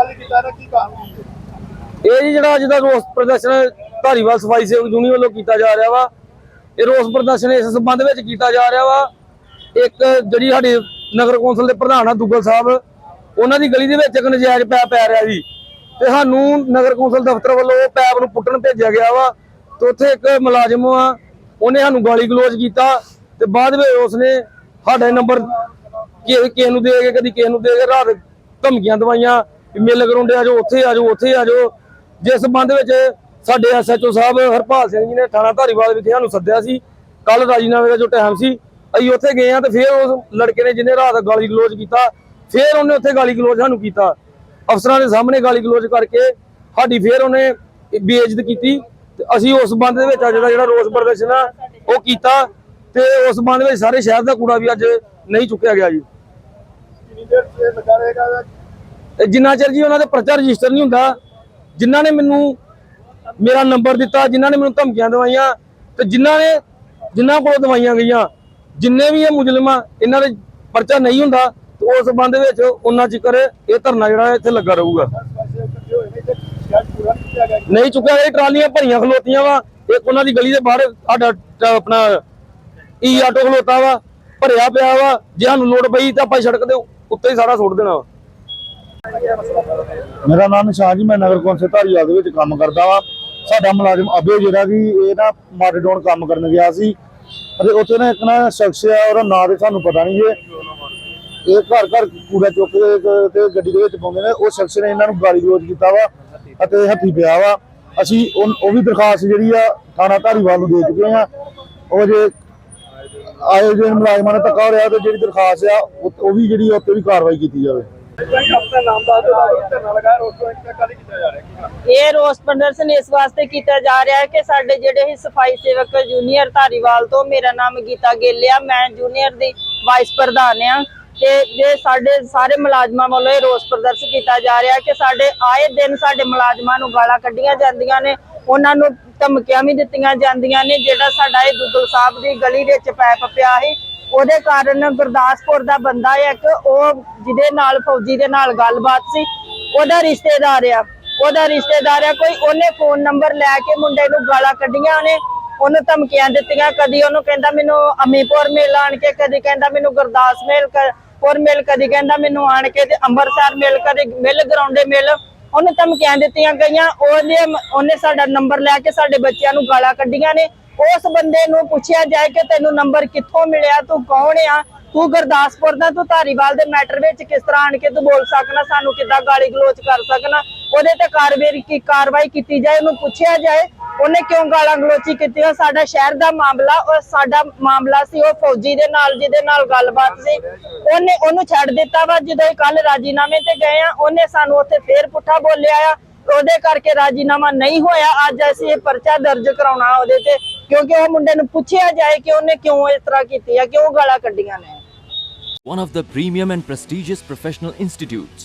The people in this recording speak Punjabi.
ਕੱਲ ਕੀਤਾ ਨਾ ਕੀ ਕਾਰਨ ਇਹ ਜੀ ਜਿਹੜਾ ਅੱਜ ਦਾ ਰੋਸ ਪ੍ਰਦਰਸ਼ਨ ਧਾਰੀਵਾਲ ਸਫ਼ਾਈ ਸੇਵਕ ਯੂਨੀਅਨ ਵੱਲੋਂ ਕੀਤਾ ਜਾ ਰਿਹਾ ਵਾ, ਇਹ ਰੋਸ ਪ੍ਰਦਰਸ਼ਨ ਇਸ ਸੰਬੰਧ ਵਿੱਚ ਕੀਤਾ ਜਾ ਰਿਹਾ ਵਾ। ਇੱਕ ਜਿਹੜੀ ਸਾਡੀ ਨਗਰ ਕੌਂਸਲ ਦੇ ਪ੍ਰਧਾਨ ਆ ਦੁੱਗਲ ਸਾਹਿਬ, ਉਹਨਾਂ ਦੀ ਗਲੀ ਦੇ ਵਿੱਚ ਇੱਕ ਨਜਾਇਜ਼ ਪੈਪ ਪੈ ਰਿਹਾ ਜੀ। ਤੇ ਸਾਨੂੰ ਨਗਰ ਕੌਂਸਲ ਦਫ਼ਤਰ ਵੱਲੋਂ ਉਹ ਪੈਪ ਨੂੰ ਪੁੱਟਣ ਭੇਜਿਆ ਗਿਆ ਵਾ। ਤੇ ਉੱਥੇ ਇੱਕ ਮੁਲਾਜ਼ਮ ਆ, ਉਹਨੇ ਸਾਨੂੰ ਗਾਲੀ ਗਲੋਚ ਕੀਤਾ ਤੇ ਬਾਅਦ ਵਿੱਚ ਉਸਨੇ ਸਾਡੇ ਨੰਬਰ ਕਿਸੇ ਨੂੰ ਦੇ ਕੇ, ਕਦੀ ਕਿਸੇ ਨੂੰ ਦੇ ਕੇ ਰਾਤ ਧਮਕੀਆਂ ਦਵਾਈਆਂ। ਮਿਲ ਗਰਾਉਂਡੇ ਆ ਜਾਓ ਉੱਥੇ ਆ ਜਾਓ ਉੱਥੇ ਆ ਜਾਓ ਜਿਸ ਸੰਬੰਧ ਵਿੱਚ ਸਾਡੇ ਐਸਐਚਓ ਸਾਹਿਬ ਹਰਪਾਲ ਸਿੰਘ ਜੀ ਨੇ ਥਾਣਾ ਧਾਰੀਵਾਲ ਵਿਖੇ ਸਾਨੂੰ ਸੱਦਿਆ ਸੀ ਕੱਲ ਰਾਜੀਨਾਮੇ ਦਾ ਜੋ ਟਾਈਮ ਸੀ, ਅਸੀਂ ਉੱਥੇ ਗਏ ਆ ਤੇ ਫਿਰ ਉਸ ਲੜਕੇ ਨੇ ਜਿਹਨੇ ਰਾਤ ਗਾਲੀ ਗਲੋਚ ਕੀਤਾ, ਫਿਰ ਉਹਨੇ ਉੱਥੇ ਗਾਲੀ ਗਲੋਚ ਸਾਨੂੰ ਕੀਤਾ। ਅਫਸਰਾਂ ਦੇ ਸਾਹਮਣੇ ਗਾਲੀ ਗਲੋਚ ਕਰਕੇ ਸਾਡੀ ਫਿਰ ਉਹਨੇ ਬੇਇੱਜ਼ਤ ਕੀਤੀ ਤੇ ਅਸੀਂ ਉਸ ਬੰਦ ਦੇ ਵਿੱਚ ਅੱਜ ਦਾ ਜਿਹੜਾ ਰੋਸ ਪ੍ਰਦਰਸ਼ਨ ਆ, ਉਹ ਕੀਤਾ ਤੇ ਉਸ ਬੰਦ ਵਿੱਚ ਸਾਰੇ ਸ਼ਹਿਰ ਦਾ ਕੂੜਾ ਵੀ ਅੱਜ ਨਹੀਂ ਚੁੱਕਿਆ ਗਿਆ ਜੀ। ਕਿੰਨੀ ਦੇਰ ਤੇ ਰਹੇਗਾ? ਜਿੰਨਾ ਚਿਰ ਜੀ ਉਹਨਾਂ ਦੇ ਪਰਚਾ ਰਜਿਸਟਰ ਨਹੀਂ ਹੁੰਦਾ, ਜਿਨ੍ਹਾਂ ਨੇ ਮੈਨੂੰ ਮੇਰਾ ਨੰਬਰ ਦਿੱਤਾ, ਜਿਨ੍ਹਾਂ ਨੇ ਮੈਨੂੰ ਧਮਕੀਆਂ ਦਵਾਈਆਂ ਤੇ ਜਿਨ੍ਹਾਂ ਨੇ ਜਿਨ੍ਹਾਂ ਕੋਲ ਦਵਾਈਆਂ ਗਈਆਂ, ਜਿੰਨੇ ਵੀ ਇਹ ਮੁਜਰਮ ਆ, ਇਹਨਾਂ ਦੇ ਪਰਚਾ ਨਹੀਂ ਹੁੰਦਾ, ਤੇ ਉਸ ਸੰਬੰਧ ਵਿੱਚ ਉਹਨਾਂ ਚਿਕਰ ਇਹ ਧਰਨਾ ਜਿਹੜਾ ਇੱਥੇ ਲੱਗਾ ਰਹੂਗਾ। ਨਹੀਂ ਚੁੱਕਿਆ ਇਹ ਟਰਾਲੀਆਂ ਭਰੀਆਂ ਖਲੋਤੀਆਂ ਵਾ, ਇੱਕ ਉਹਨਾਂ ਦੀ ਗਲੀ ਦੇ ਬਾਹਰ ਸਾਡਾ ਆਪਣਾ ਈ ਆਟੋ ਖਲੋਤਾ ਵਾ, ਭਰਿਆ ਪਿਆ ਵਾ, ਜੇ ਸਾਨੂੰ ਲੋੜ ਪਈ ਤਾਂ ਆਪਾਂ ਸੜਕ ਦੇ ਉੱਤੇ ਹੀ ਸਾਰਾ ਸੁੱਟ ਦੇਣਾ ਵਾ। ਮੇਰਾ ਨਾਮ ਨਿਸ਼ਾਨ ਜੀ, ਮੈਂ ਨਗਰ ਕੌਂਸਲ ਧਾਰੀਵਾਲ ਦੇ ਵਿੱਚ ਕੰਮ ਕਰਦਾ ਵਾਂ। ਸਾਡਾ ਮੁਲਾਜ਼ਮ ਅਬੇ ਜਿਹੜਾ ਵੀ ਇਹ ਨਾ ਮਾਡੇਡੋਨ ਕੰਮ ਕਰਨ ਗਿਆ ਸੀ ਅਤੇ ਉੱਥੇ ਨਾ ਇੱਕ ਨਾ ਸ਼ਖਸ ਆ, ਉਹਦਾ ਨਾਂ ਤੇ ਸਾਨੂੰ ਪਤਾ ਨਹੀਂ ਜੇ। ਇਹ ਘਰ ਘਰ ਕੂੜਾ ਚੁੱਕ ਕੇ ਤੇ- ਗੱਡੀ ਦੇ ਵਿੱਚ ਪਾਉਂਦੇ ਨੇ, ਉਹ ਸ਼ਖਸ ਨੇ ਇਹਨਾਂ ਨੂੰ ਗਾਲੀ ਗਲੋਚ ਕੀਤਾ ਵਾ ਅਤੇ ਹੱਥੀ ਪਿਆ ਵਾ। ਅਸੀਂ ਉਹ ਵੀ ਦਰਖਾਸਤ ਜਿਹੜੀ ਆ ਥਾਣਾ ਧਾਰੀਵਾਲ ਨੂੰ ਦੇ ਚੁੱਕੇ ਆ ਉਹ ਜੇ ਆਏ ਜੇ ਮੁਲਾਜ਼ਮਾਂ ਨੇ ਧੱਕਾ ਹੋ ਰਿਹਾ ਤੇ ਜਿਹੜੀ ਦਰਖਾਸਤ ਆ, ਉਹ ਵੀ ਜਿਹੜੀ ਉੱਤੇ ਵੀ ਕਾਰਵਾਈ ਕੀਤੀ ਜਾਵੇ। ਇਹ ਰੋਸ ਪ੍ਰਦਰਸ਼ਨ ਇਸ ਵਾਸਤੇ ਕੀਤਾ ਜਾ ਰਿਹਾ ਹੈ ਕਿ ਸਾਡੇ ਜਿਹੜੇ ਹੀ ਸਫ਼ਾਈ ਸੇਵਕ ਜੂਨੀਅਰ ਧਾਰੀਵਾਲ ਤੋਂ ਮੇਰਾ ਨਾਮ ਗੀਤਾ ਗਿੱਲ ਆ। ਮੈਂ ਜੂਨੀਅਰ ਦੀ ਵਾਈਸ ਪ੍ਰਧਾਨ ਆ ਤੇ ਜੇ ਸਾਡੇ ਸਾਰੇ ਮੁਲਾਜ਼ਮਾਂ ਵੱਲੋਂ ਇਹ ਰੋਸ ਪ੍ਰਦਰਸ਼ਨ ਕੀਤਾ ਜਾ ਰਿਹਾ ਕਿ ਸਾਡੇ ਆਏ ਦਿਨ ਸਾਡੇ ਮੁਲਾਜ਼ਮਾਂ ਨੂੰ ਗਾਲਾਂ ਕੱਢੀਆਂ ਜਾਂਦੀਆਂ ਨੇ, ਉਹਨਾਂ ਨੂੰ ਧਮਕੀਆਂ ਵੀ ਦਿੱਤੀਆਂ ਜਾਂਦੀਆਂ ਨੇ, ਜਿਹੜਾ ਸਾਡਾ ਇਹ ਦੁੱਦਲ ਸਾਹਿਬ ਦੀ ਗਲੀ ਵਿੱਚ ਪੈਪ ਪਿਆ ਸੀ ਉਹਦੇ ਕਾਰਨ ਗੁਰਦਾਸਪੁਰ ਦਾ ਬੰਦਾ ਇੱਕ, ਉਹ ਜਿਹਦੇ ਨਾਲ ਫੌਜੀ ਦੇ ਨਾਲ ਗੱਲਬਾਤ ਸੀ, ਉਹਦਾ ਰਿਸ਼ਤੇਦਾਰ ਆ। ਉਹਦਾ ਰਿਸ਼ਤੇਦਾਰ ਆ, ਕੋਈ ਉਹਨੇ ਫੋਨ ਨੰਬਰ ਲੈ ਕੇ ਮੁੰਡੇ ਨੂੰ ਗਾਲਾਂ ਕੱਢੀਆਂ ਨੇ ਉਹਨੂੰ ਧਮਕੀਆਂ ਦਿੱਤੀਆਂ। ਕਦੀ ਉਹਨੂੰ ਕਹਿੰਦਾ ਮੈਨੂੰ ਅਮੀਪੁਰ ਮਿਲ ਆਣ ਕੇ, ਕਦੀ ਕਹਿੰਦਾ ਮੈਨੂੰ ਗੁਰਦਾਸ ਮਿਲ ਪੁਰ ਮਿਲ, ਕਦੀ ਕਹਿੰਦਾ ਮੈਨੂੰ ਆਣ ਕੇ ਤੇ ਅੰਮ੍ਰਿਤਸਰ ਮਿਲ, ਕਦੀ ਮਿਲ, ਗਰਾਉਂਡੇ ਮਿਲ। ਉਹਨੂੰ ਧਮਕੀਆਂ ਦਿੱਤੀਆਂ ਗਈਆਂ, ਉਹਨੇ ਉਹਨੇ ਸਾਡਾ ਨੰਬਰ ਲੈ ਕੇ ਸਾਡੇ ਬੱਚਿਆਂ ਨੂੰ ਗਾਲਾਂ ਕੱਢੀਆਂ ਨੇ। ਉਸ ਬੰਦੇ ਨੂੰ ਪੁੱਛਿਆ ਜਾਏ ਕਿ ਤੈਨੂੰ ਨੰਬਰ ਕਿੱਥੋਂ ਮਿਲਿਆ, ਤੂੰ ਕੌਣ ਆ? ਤੂੰ ਗੁਰਦਾਸਪੁਰ ਦਾ, ਤੂੰ ਧਾਰੀਵਾਲ ਦੇ ਮੈਟਰ ਵਿੱਚ ਕਿਸ ਤਰ੍ਹਾਂ ਆਣ ਕੇ ਤੂੰ ਬੋਲ ਸਕਣਾ, ਸਾਨੂੰ ਕਿੱਦਾਂ ਗਾਲੀ ਗਲੋਚ ਕਰ ਸਕਣਾ? ਉਹਦੇ ਤੇ ਕਾਰਵਾਈ ਕੀ ਕਾਰਵਾਈ ਕੀਤੀ ਜਾਏ, ਉਹਨੂੰ ਪੁੱਛਿਆ ਜਾਏ ਉਹਨੇ ਕਿਉਂ ਗਾਲਾਂ ਗਲੋਚੀ ਕੀਤੀਆਂ? ਸਾਡਾ ਸ਼ਹਿਰ ਦਾ ਮਾਮਲਾ ਉਹ ਸਾਡਾ ਮਾਮਲਾ ਸੀ ਉਹ ਫੌਜੀ ਦੇ ਨਾਲ ਜਿਹਦੇ ਨਾਲ ਗੱਲਬਾਤ ਸੀ। ਉਹਨੇ ਉਹਨੂੰ ਛੱਡ ਦਿੱਤਾ ਵਾ। ਜਦੋਂ ਕੱਲ ਰਾਜੀਨਾਮੇ ਤੇ ਗਏ ਆ ਉਹਨੇ ਸਾਨੂੰ ਉੱਥੇ ਫੇਰ ਪੁੱਠਾ ਬੋਲਿਆ ਆ। ਉਹਦੇ ਕਰਕੇ ਰਾਜੀਨਾਮਾ ਨਹੀਂ ਹੋਇਆ। ਅੱਜ ਅਸੀਂ ਇਹ ਪਰਚਾ ਦਰਜ ਕਰਾਉਣਾ ਉਹਦੇ ਤੇ। ਕਿਉਂਕਿ ਉਹ ਮੁੰਡੇ ਨੂੰ ਪੁੱਛਿਆ ਜਾਏ ਕਿ ਉਹਨੇ ਕਿਉਂ ਇਸ ਤਰ੍ਹਾਂ ਕੀਤੀ ਆ ਕਿਉਂ ਗਾਲਾਂ ਕੱਢੀਆਂ ਨੇ। One of the premium and prestigious professional institutes,